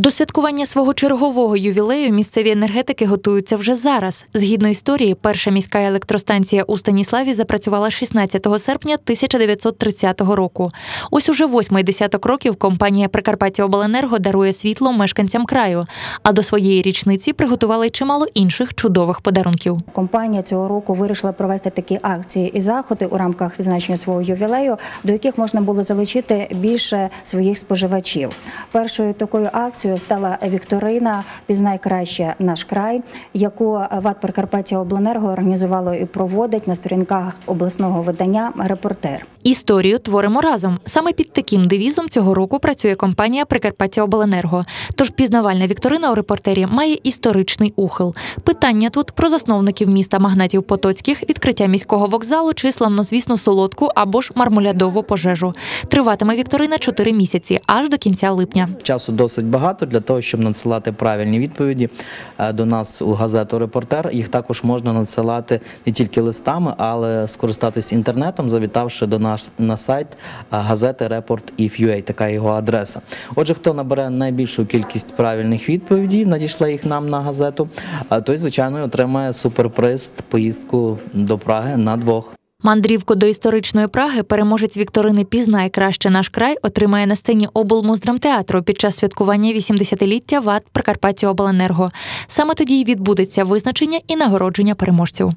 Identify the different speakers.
Speaker 1: До святкування свого чергового ювілею місцеві енергетики готуються вже зараз. Згідно історії, перша міська електростанція у Станіславі запрацювала 16 серпня 1930 року. Ось уже восьмий десяток років компанія Прикарпаття Обленерго дарує світло мешканцям краю. А до своєї річниці приготували й чимало інших чудових подарунків.
Speaker 2: Компанія цього року вирішила провести такі акції і заходи у рамках відзначення свого ювілею, до яких можна було залучити більше своїх споживачів. Першою такою акцією стала Вікторина Пізнай краще наш край, яку ВАД Прикарпаття Обленерго організувало і проводить на сторінках обласного видання Репортер.
Speaker 1: Історію творимо разом. Саме під таким девізом цього року працює компанія Прикарпаття Обленерго. Тож пізнавальна вікторина у репортері має історичний ухил. Питання тут про засновників міста магнатів Потоцьких, відкриття міського вокзалу чи славнозвісну солодку або ж мармулядову пожежу. Триватиме вікторина 4 місяці аж до кінця липня.
Speaker 3: Часу досить багато для того, щоб надсилати правильні відповіді е, до нас у газету Репортер. Їх також можна надсилати не тільки листами, але скористатись інтернетом, завітавши до нас на сайт газети Report If.ua, така його адреса. Отже, хто набере найбільшу кількість правильних відповідей, надійшли їх нам на газету, той звичайно отримає суперприз поїздку до Праги на двох.
Speaker 1: Мандрівку до історичної Праги переможець Вікторини Пізнай краще наш край отримає на сцені облмуздрамтеатру під час святкування 80-ліття ВАД Прикарпаття Обленерго. Саме тоді й відбудеться визначення і нагородження переможців.